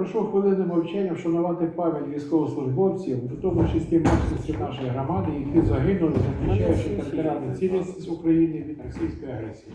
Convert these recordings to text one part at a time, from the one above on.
прошу хвилини мовчання вшанувати пам'ять військовослужбовців, в тому числі мешканців нашої громади, які загинули, захищаючи територіальну цілісність України від російської агресії.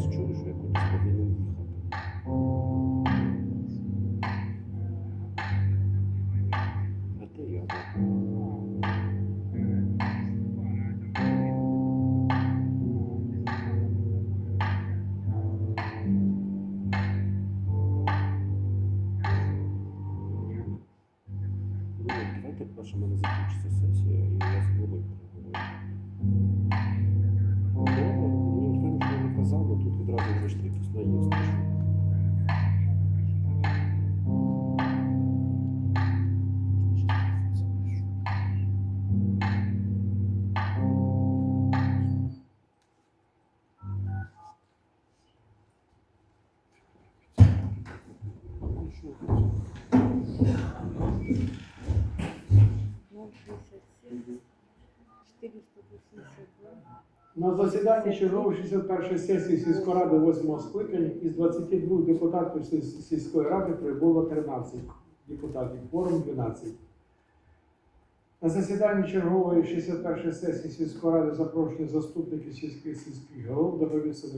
Раз тут вас чую, що я кудись На засіданні чергової 61 сесії сільської ради 8 скликання із 22 депутатів сільської ради прибуло 13 депутатів, кворум 12. На засіданні чергової 61 сесії сільської ради запрошені заступники сільських сільських голов до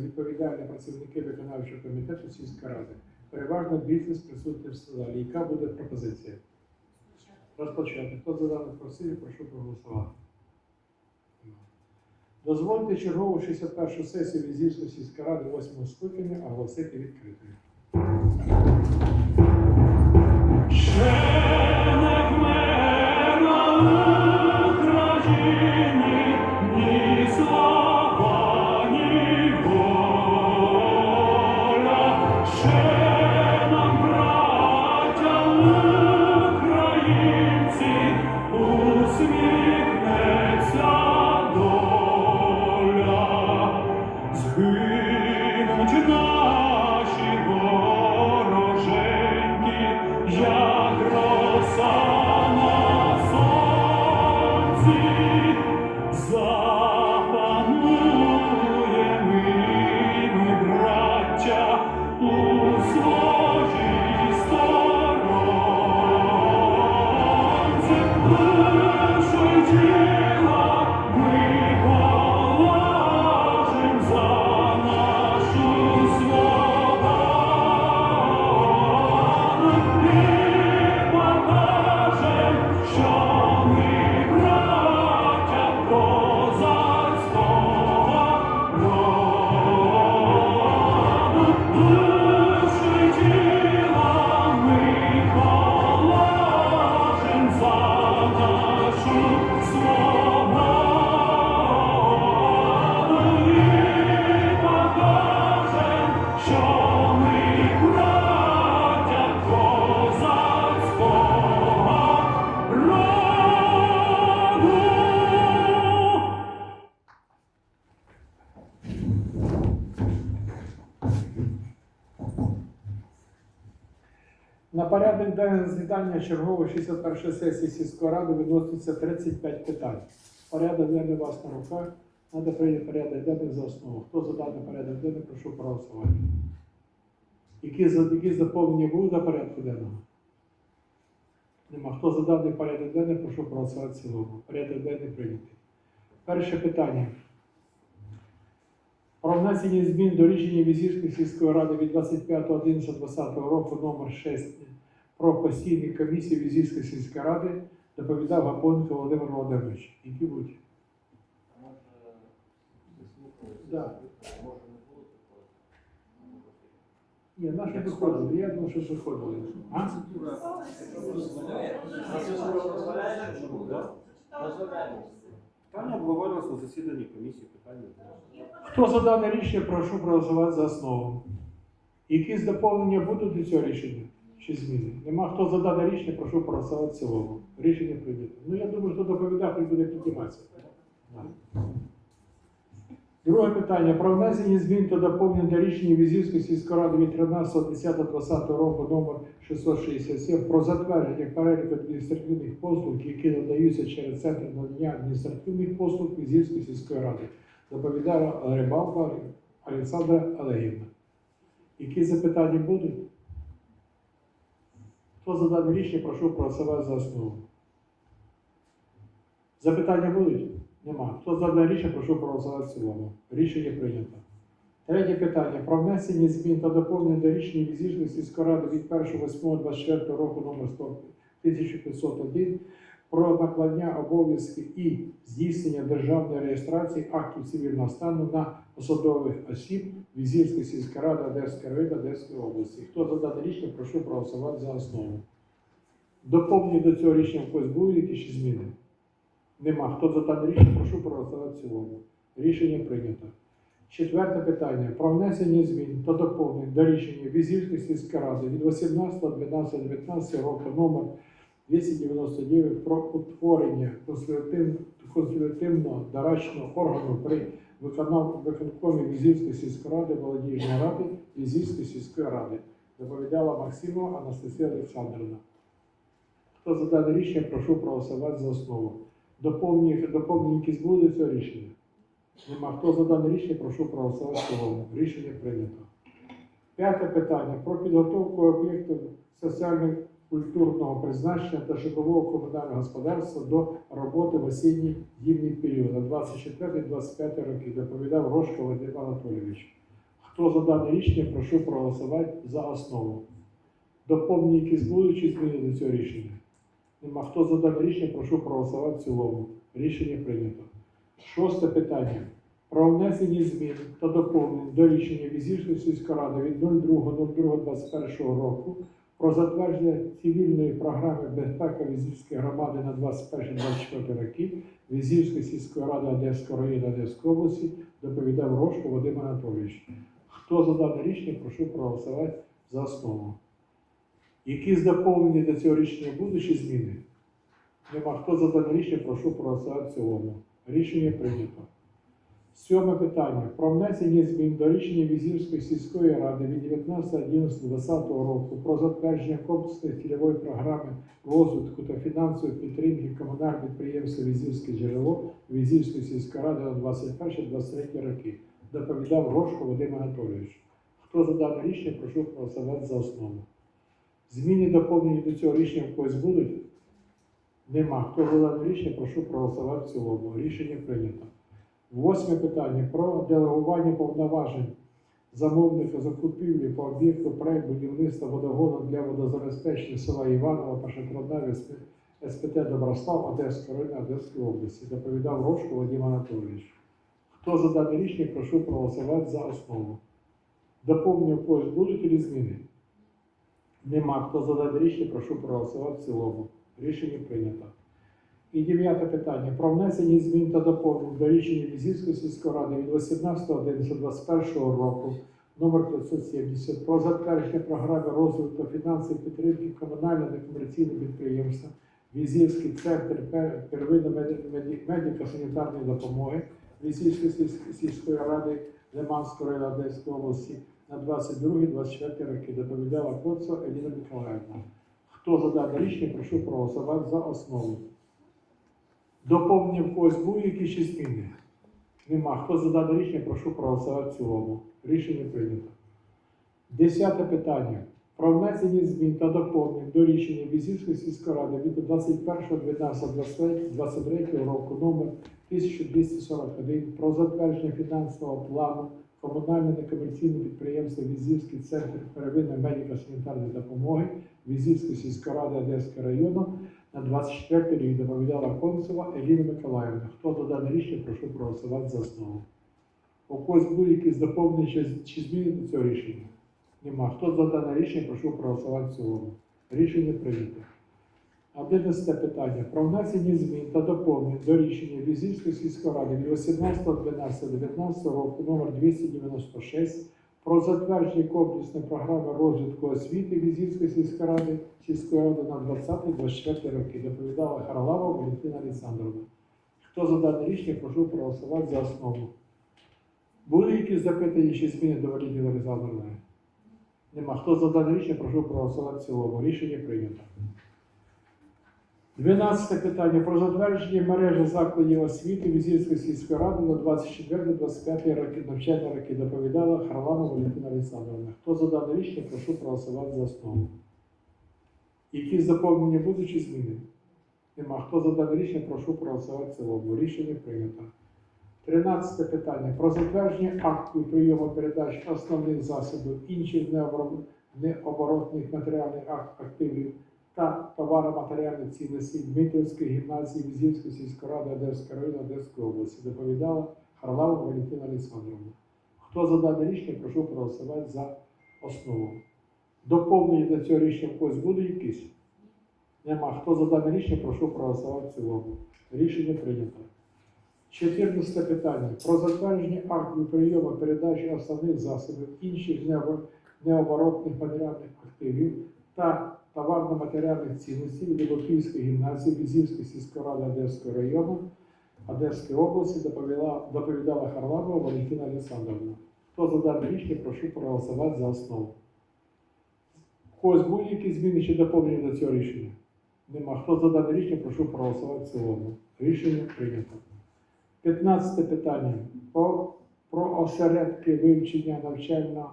відповідальні працівники виконавчого комітету сільської ради. Переважно більшість присутніх в залі. Яка буде пропозиція? Розпочати. Хто за дане просив, прошу проголосувати. Дозвольте чергову 61 сесію Візівської сільської ради 8 скликання оголосити відкритою. Засідання чергової 61 сесії сільської ради відноситься 35 питань. Порядок денний у вас на руках. Треба прийняти порядок денний за основу. Хто за порядок денний, прошу проголосувати. Які, які заповнення будуть до порядку денного? Нема. Хто за даний порядок денний, прошу проголосувати в цілому. Порядок денний прийнятий. Перше питання. Про внесення змін до рішення Візівської сільської ради від 25.11.2020 року номер 6 про постійні комісії Візівської сільської ради доповідав Гапонко Володимир Володимирович. Які будуть? Да. Ні, наші виходили. Я думаю, що виходили. А? Питання обговорювалося на засіданні комісії, питання. Хто за дане рішення, прошу проголосувати за основу. Якісь доповнення будуть до цього рішення? Чи зміни? Нема. Хто за дане рішення, прошу проголосувати цілому. Рішення прийнято. Ну я думаю, хто доповідав, хай буде підніматися. Друге питання. Про внесення змін та доповнень до рішення Візівської сільської ради від 13.10.20 року номер 667 про затвердження переліку адміністративних послуг, які надаються через центр надання адміністративних послуг Візівської сільської ради. Доповідає Рибалка Олександра Олегівна. Які запитання будуть? Хто за дане рішення, прошу проголосувати за основу. Запитання будуть? Нема. Хто за дане рішення, прошу проголосувати в цілому. Рішення прийнято. Третє питання. Про внесення змін та доповнення до рішення Візічної сільської ради від 1.8.24 року номер 100 1501 про накладення обов'язків і здійснення державної реєстрації актів цивільного стану на посадових осіб Візівської сільської ради Одеської району Одеської області. Хто за дане рішення, прошу проголосувати за основу. Доповнення до цього рішення в когось будуть якісь ще зміни? Нема. Хто за дане рішення, прошу проголосувати в цілому. Рішення прийнято. Четверте питання. Про внесення змін та доповнень до рішення Візівської сільської ради від 18.12.19 року номер 299 про утворення консультативно- консультативно-дорадчого органу при виконкомі Візівської сільської ради молодіжної ради Візівської сільської ради. Доповідала Максимова Анастасія Олександрівна. Хто за дане рішення, прошу проголосувати за основу. Доповнення, якісь будуть цього рішення? Нема. Хто за дане рішення, прошу проголосувати в цілому. Рішення прийнято. П'яте питання про підготовку об'єктів соціально-культурного призначення та житлового комунального господарства до роботи в осінній зимній період на 24-25 роки. Доповідав Рожко Вадим Анатолійович. Хто за дане рішення, прошу проголосувати за основу. Доповнення якісь будуть чи зміни до цього рішення? Нема. Хто за дане рішення, прошу проголосувати в цілому. Рішення прийнято. Шосте питання. Про внесення змін та доповнень до рішення Візівської сільської ради від 02.02.21 року про затвердження цивільної програми безпеки Візівської громади на 21-24 роки Візівської сільської ради Одеського району Одеської області доповідав Рожко Вадим Анатолійович. Хто за дане рішення, прошу проголосувати за основу. Якісь доповнення до цього рішення будуть чи зміни? Нема. Хто за дане рішення, прошу проголосувати в цілому. Рішення прийнято. Сьоме питання. Про внесення змін до рішення Візівської сільської ради від 19.11.2020 року про затвердження комплексної цільової програми розвитку та фінансової підтримки комунального підприємства Візівське джерело Візівської сільської ради на 21-23 роки. Доповідав Рожко Вадим Анатолійович. Хто за дане рішення, прошу проголосувати за основу. Зміни доповнені до цього рішення в когось будуть? Нема. Хто за дане рішення, прошу проголосувати в цілому. Рішення прийнято. Восьме питання про делегування повноважень замовника закупівлі по об'єкту проект будівництва водогону для водозабезпечення села Іванова та Шатронаві СПТ Доброслав Одеської району Одеської області. Доповідав Рожко Вадим Анатолійович. Хто за дане рішення, прошу проголосувати за основу. Доповнення когось будуть чи зміни? Нема. Хто за дане рішення, прошу проголосувати в цілому. Рішення прийнято. І дев'яте питання. Про внесення змін та доповнень до рішення Візівської сільської ради від 18.11.21 року номер 570 про затвердження програми розвитку фінансової підтримки комунального некомерційного підприємства Візівський центр первинної медико-санітарної допомоги Візівської сільської ради Лиманської району Одеської області на 22-24 роки. Доповідала Коцо Еліна Миколаївна. Хто за рішення, прошу проголосувати за основу. Доповнення когось будуть які ще зміни? Нема. Хто за дане рішення, прошу проголосувати в цілому. Рішення прийнято. Десяте питання. Про внесення змін та доповнень до рішення Візівської сільської ради від 21.12.23 року номер 1241 про затвердження фінансового плану комунальне некомерційне підприємство Візівський центр первинної медико-санітарної допомоги Візівської сільської ради Одеського району на 24 рік доповідала Концева Еліна Миколаївна. Хто за рішення, прошу проголосувати за основу. У когось будуть якісь доповнення чи зміни до цього рішення? Нема. Хто за дане рішення, прошу проголосувати в цілому. Рішення прийнято. 11 питання про внесення змін та доповнень до рішення Візівської сільської ради від 18.12.19 року номер 296 про затвердження комплексної програми розвитку освіти Візівської сільської ради сільської ради на 20-24 роки. Доповідала Харлава Валентина Олександровна. Хто за дане рішення, прошу проголосувати за основу. Були якісь запитання чи зміни до Валентини Олександровни? Нема. Хто за дане рішення, прошу проголосувати в цілому. Рішення прийнято. Дванадцяте питання про затвердження мережі закладів освіти Візівської сільської ради на 24-25 роки навчальні роки доповідала Харлана Валентина Олександровна. Хто за дане рішення, прошу проголосувати за основу. Якісь заповнення будуть чи зміни? Нема. Хто за дане рішення, прошу проголосувати в цілому. Рішення прийнято. Тринадцяте питання про затвердження акту прийому передач основних засобів інших необорот- необоротних матеріальних ак- активів та товаро-матеріальних цінностей Дмитрівської гімназії Візівської сільської ради Одеської району Одеської області доповідала Харлава Валентина Олександровна. Хто за дане рішення, прошу проголосувати за основу. Доповнення до цього рішення в когось буде якісь? Нема. Хто за дане рішення, прошу проголосувати в цілому. Рішення прийнято. 14 питання. Про затвердження актів прийому передачі основних засобів інших необоротних матеріальних активів та товарно-матеріальних цінностей від Луківської гімназії Візівської сільської ради Одеського району Одеської області доповіла, доповідала Харламова Валентина Олександровна. Хто за дане рішення, прошу проголосувати за основу. Когось будуть якісь зміни чи доповнення до цього рішення? Нема. Хто за дане рішення, прошу проголосувати в цілому. Рішення прийнято. 15 питання. Про, про осередки вивчення навчального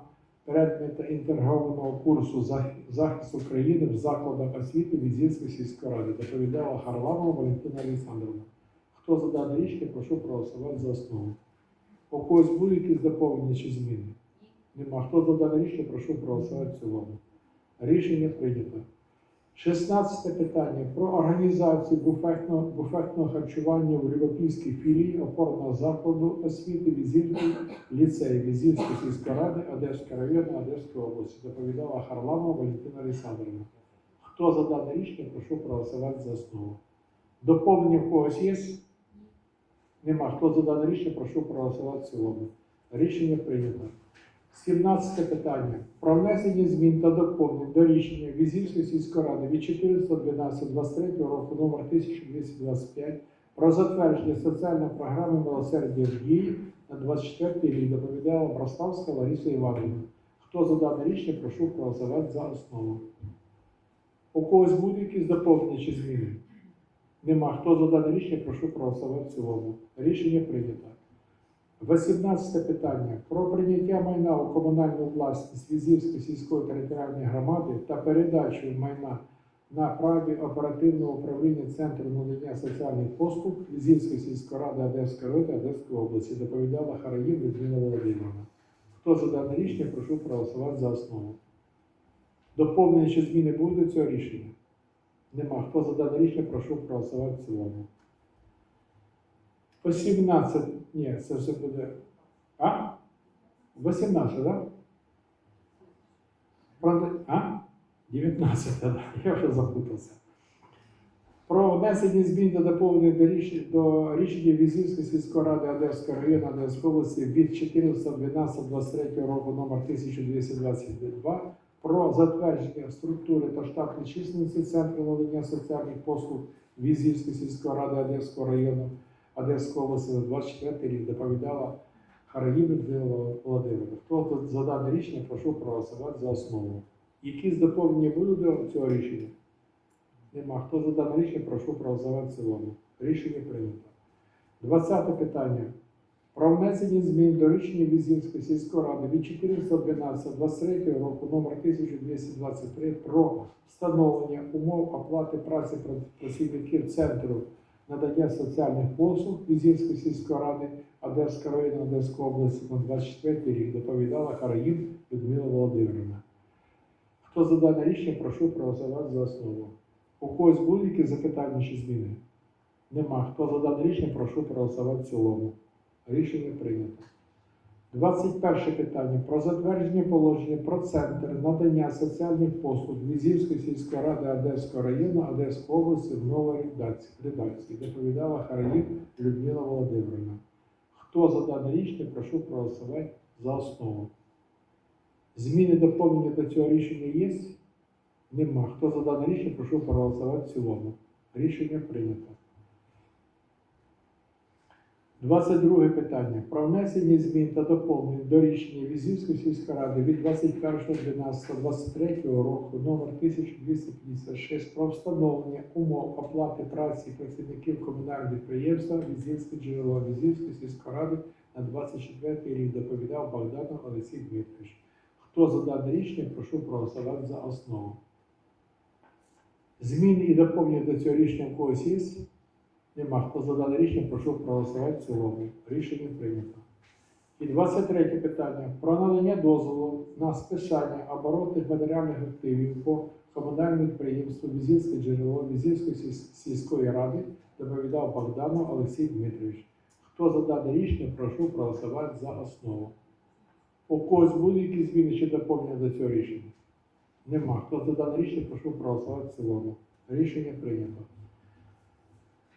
предмета інтегрованого курсу захисту захист України в закладах освіти Візівської сільської ради. Доповідала Харламова Валентина Олександровна. Хто за дане рішення, прошу проголосувати за основу. У когось будуть якісь доповнення чи зміни? Нема. Хто за дане рішення, прошу проголосувати в цілому. Рішення прийнято. 16 питання про організацію буфетного, буфетного харчування в Львовській філії опорного закладу освіти Візівський ліцей Візівської сільської ради Одеського району Одеської області. Доповідала Харламова Валентина Олександровна. Хто за дане рішення, прошу проголосувати за основу. Доповнення в когось є? Нема. Хто за дане рішення, прошу проголосувати в цілому. Рішення прийнято. 17 питання. Про внесення змін та доповнень до рішення Візівської сільської ради від 14.12.23 року номер 1225 про затвердження соціальної програми милосердя в дії на 24 рік доповідала Брославська Лариса Іванівна. Хто за дане рішення, прошу проголосувати за основу. У когось будуть якісь доповнення чи зміни? Нема. Хто за дане рішення, прошу проголосувати в цілому. Рішення прийнято. 18 питання про прийняття майна у комунальну власність Візівської сільської територіальної громади та передачу майна на праві оперативного управління Центру надання соціальних послуг Візівської сільської ради Одеської району Одеської області доповідала Хараїв Людмила Володимировна. Хто за дане рішення, прошу проголосувати за основу. Доповнення чи зміни будуть до цього рішення? Нема. Хто за дане рішення, прошу проголосувати в цілому. По 17, ні, це все буде. А? 18, так? Правда, а? 19, так. Я вже запутався. Про внесення змін до доповнення до рішення, Візівської сільської ради Одеського району Одеської області від 14.12.23 року номер 1222 про затвердження структури та штатної численності Центру надання соціальних послуг Візівської сільської ради Одеського району Одеської області на 24 рік доповідала Людмила Володимирівна. Хто за дане рішення, прошу проголосувати за основу. Якісь доповнення будуть до цього рішення? Нема. Хто за дане рішення, прошу проголосувати в цілому. Рішення прийнято. 20 питання. Про внесення змін до рішення Візівської сільської ради від 14.12.23 року номер 1223 про встановлення умов оплати праці працівників Центру надання соціальних послуг Візівської сільської ради Одеської району Одеської області на 24 рік доповідала Хараїв Людмила Володимирівна. Хто за дане рішення, прошу проголосувати за основу. У когось будь-які запитання чи зміни? Нема. Хто за дане рішення, прошу проголосувати в цілому. Рішення прийнято. 21 питання про затвердження положення про центр надання соціальних послуг Візівської сільської ради Одеського району Одеської області в редакції. редакції. Доповідала Хараїв Людмила Володимирівна. Хто за дане рішення, прошу проголосувати за основу. Зміни доповнення до цього рішення є? Нема. Хто за дане рішення, прошу проголосувати в цілому. Рішення прийнято. 22 питання. Про внесення змін та доповнень до рішення Візівської сільської ради від 21.12.23 року номер 1256 про встановлення умов оплати праці працівників комунального підприємства Візівське джерело Візівської сільської ради на 24 рік доповідав Богданов Олексій Дмитрович. Хто за дане рішення, прошу проголосувати за основу. Зміни і доповнення до цього рішення когось є? Нема. Хто за дане рішення, прошу проголосувати в цілому. Рішення прийнято. І 23 питання. Про надання дозволу на списання оборотних матеріальних активів по комунальному підприємству Візівське джерело Візівської сіль- сільської ради доповідав Богданов Олексій Дмитрович. Хто за рішення, прошу проголосувати за основу. У когось будуть якісь зміни чи доповнення до цього рішення? Нема. Хто за дане рішення, прошу проголосувати в цілому. Рішення прийнято.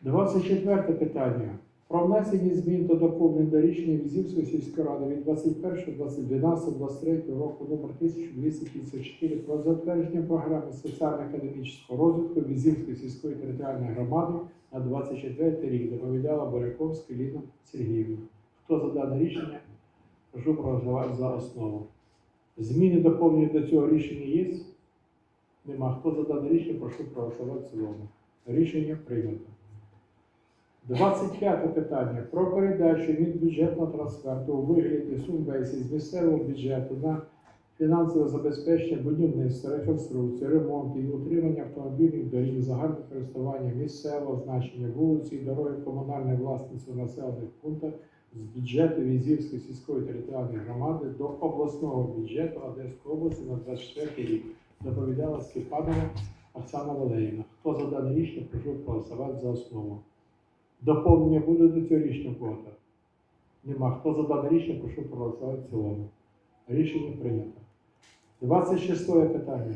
24 питання. Про внесення змін та доповнень до рішення Візівської сільської ради від 21.12.23 року номер 1254 про затвердження програми соціально-економічного розвитку Візівської сільської територіальної громади на 24 рік доповідала Боряковська Ліна Сергіївна. Хто за дане рішення? Прошу проголосувати за основу. Зміни доповнення до цього рішення є? Нема. Хто за дане рішення? Прошу проголосувати в цілому. Рішення прийнято. 25 питання про передачу від бюджетного трансферту у вигляді субвенцій з місцевого бюджету на фінансове забезпечення будівництва, реконструкцію, ремонт і утримання автомобільних доріг загального користування місцевого значення вулиці і дороги комунальної власності у населених пунктах з бюджету Візівської сільської територіальної громади до обласного бюджету Одеської області на 24 рік. Доповідала Степанова Оксана Валеріївна. Хто за дане рішення, прошу проголосувати за основу. Доповнення буде до цього рішення кого-то? Нема. Хто за дане рішення, прошу проголосувати в цілому. Рішення прийнято. 26 питання.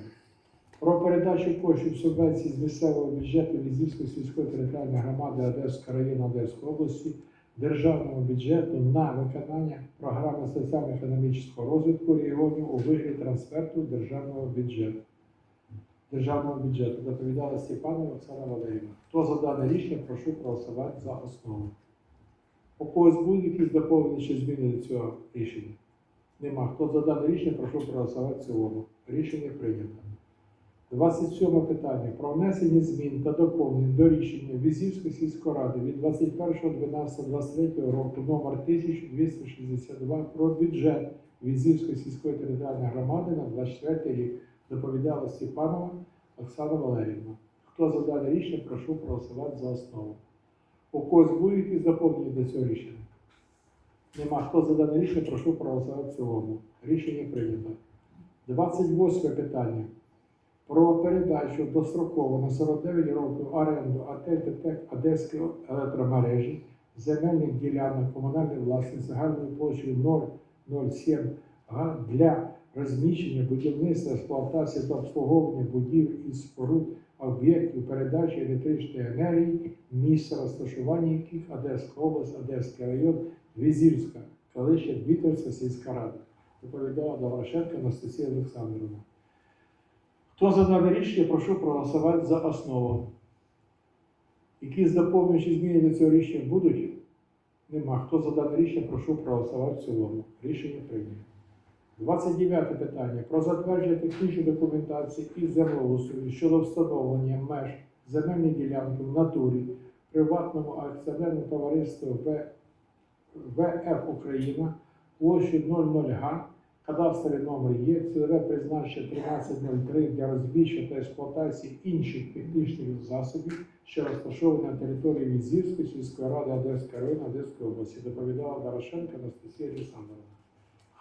Про передачу коштів субвенцій з місцевого бюджету Візівської сільської територіальної громади Одеського району Одеської області державному бюджету на виконання програми соціально-економічного розвитку регіонів у вигляді трансферту державного бюджету. Державного бюджету доповідала Степанова Оксана Валерійовна. Хто за дане рішення, прошу проголосувати за основу. У когось будуть якісь доповнення чи зміни до цього рішення? Нема. Хто за дане рішення, прошу проголосувати в цілому. Рішення прийнято. 27 питання про внесення змін та доповнень до рішення Візівської сільської ради від 21.12.23 року номер 1262 про бюджет Візівської сільської територіальної громади на 24 рік доповідала Степанова Оксана Валерівна. Хто за дане рішення, прошу проголосувати за основу. У когось будуть якісь доповнення до цього рішення? Нема. Хто за дане рішення, прошу проголосувати в цілому. Рішення прийнято. 28 питання. Про передачу достроково на 49 років оренду АТ Одеської електромережі земельних ділянок комунальної власності загальною площею 007 для розміщення будівництва, експлуатації та обслуговування будівель і споруд об'єктів передачі електричної енергії, місце розташування яких Одеська область, Одеський район, Візівська, колишня Вітерська сільська рада. Доповідала Дорошенко Анастасія Олександрівна. Хто за дане рішення, прошу проголосувати за основу. Якісь доповнюючі зміни до цього рішення будуть? Нема. Хто за дане рішення, прошу проголосувати в цілому. Рішення прийнято. 29 питання. Про затвердження технічної документації із землеустрою щодо встановлення меж земельної ділянки в натурі приватному акціонерному товариству ВФ Україна площею 00 га, кадастровий номер є, цільове призначення 1303 для розміщення та експлуатації інших технічних засобів, що розташовані на території Візівської сільської ради Одеського району Одеської області, доповідала Дорошенко Анастасія Олександровна.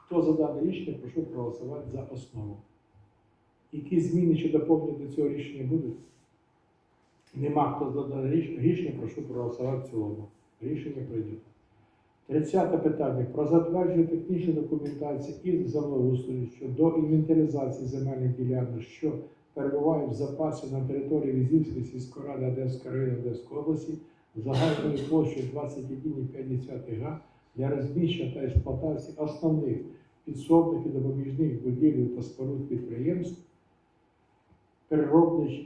Хто за рішення, прошу проголосувати за основу. Які зміни чи доповнення до цього рішення будуть? Нема. Хто за дане рішення, прошу проголосувати в цілому. Рішення прийнято. 30 питання про затвердження технічної документації із землеустрою щодо інвентаризації земельних ділянок, що перебувають в запасі на території Візівської сільської ради Одеської району Одеської області загальною площею 21,5 га для розміщення та експлуатації основних підсобних і допоміжних будівель та споруд підприємств,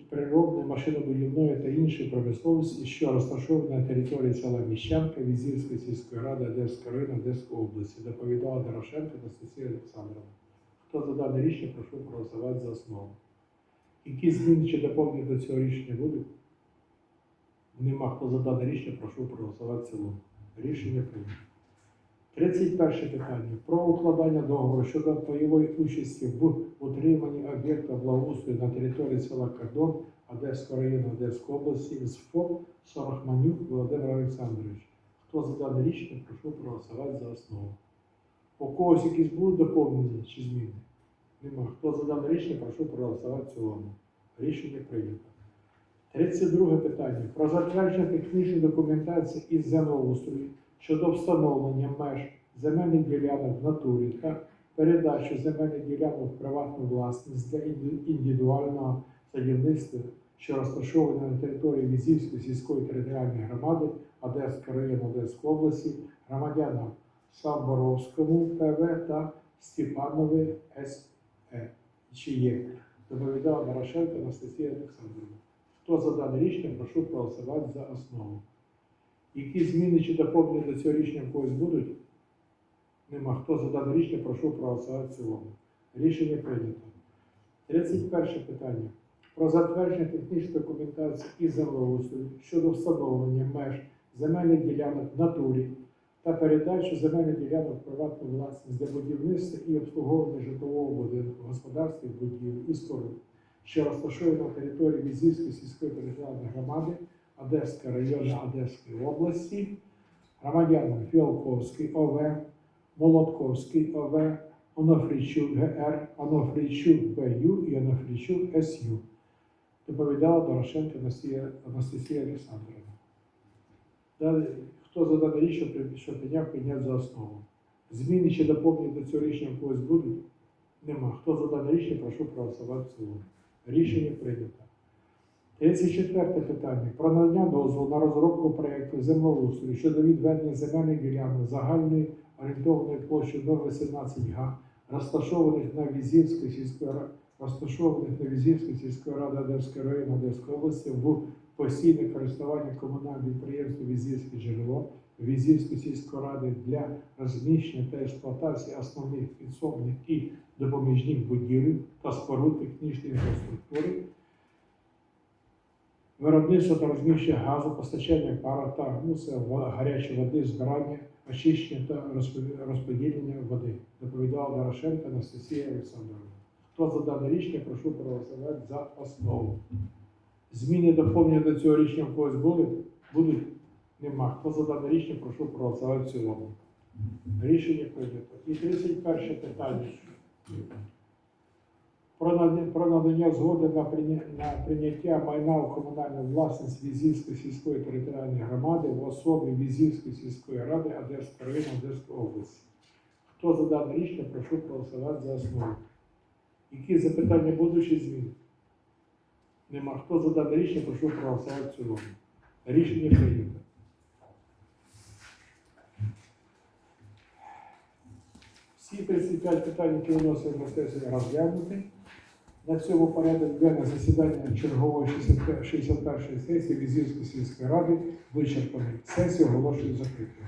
переробної машинобудівної та іншої промисловості, що розташовані на території села Міщанка Візівської сільської ради Одеської району Одеської області, доповідала Дорошенко Анастасія Олександровна. Хто за дане рішення, прошу проголосувати за основу. Які зміни чи доповнення до цього рішення будуть? Нема. Хто за дане рішення, прошу проголосувати в цілому. Рішення прийнято. 31 питання. Про укладання договору щодо пайової участі в утриманні об'єкта благоустрою на території села Кордон Одеського району Одеської області з ФОП Сорохманюк Володимир Олександрович. Хто за дане рішення, прошу проголосувати за основу. У когось якісь будуть доповнення чи зміни? Нема. Хто за дане рішення, прошу проголосувати в цілому. Рішення прийнято. 32 питання. Про затвердження технічної документації із землеустрою щодо встановлення меж земельних ділянок в натурі передачу земельних ділянок в приватну власність для індивідуального садівництва, що розташоване на території Візівської сільської територіальної громади Одеського району Одеської області громадянам Самборовському ПВ та Степанові СЕ. Чи є? Доповідала Дорошенко Анастасія Олександрівна. Хто за дане рішення, прошу проголосувати за основу. Які зміни чи доповнення до цього рішення в когось будуть? Нема. Хто за дане рішення, прошу проголосувати в цілому. Рішення прийнято. 31 питання. Про затвердження технічної документації і землеустрою щодо встановлення меж земельних ділянок в натурі та передачу земельних ділянок в приватну власність для будівництва і обслуговування житлового будинку, господарських будівель і споруд, що розташовані на території Візівської сільської територіальної громади Одеського району Одеської області, громадянам Фіалковський ОВ, Молотковський ОВ, Онофрійчук ГР, Онофрійчук БЮ і Онофрійчук СЮ. Доповідала Дорошенко Анастасія Олександровна. Далі, хто за дане рішення, що прийняв, прийняв за основу. Зміни чи доповнення до цього рішення когось будуть? Нема. Хто за дане рішення, прошу проголосувати в цілому. Рішення прийнято. 34 питання. Про надання дозволу на розробку проєкту землеустрою щодо відведення земельних ділянок загальної орієнтованої площі 018 га, розташованих на Візівській сільської розташованих на Візівській сільської ради Одеської району Одеської області в постійне користування комунального підприємства Візівське джерело Візівської сільської ради для розміщення та експлуатації основних підсобних і допоміжних будівель та споруд технічної інфраструктури виробництво та розміщення газу, постачання пара та гуса, гарячої води, збирання, очищення та розподілення води. Доповідала Дорошенко Анастасія Олександровна. Хто за дане рішення, прошу проголосувати за основу. Зміни доповнення до цього рішення в когось були? Будуть? Нема. Хто за дане рішення, прошу проголосувати в цілому. Рішення прийнято. І 31 питання. Про надання, згоди на, прийняття майна у комунальну власність Візівської сільської територіальної громади в особі Візівської сільської ради Одеської району Одеської області. Хто за дане рішення, прошу проголосувати за основу. Які запитання будуть чи зміни? Нема. Хто за дане рішення, прошу проголосувати в цілому. Рішення прийнято. Всі 35 питань, які виносили на сесію, розглянуті. На цьому порядок денний засідання чергової 61 61 сесії Візівської сільської ради вичерпаний. Сесію оголошую закритою.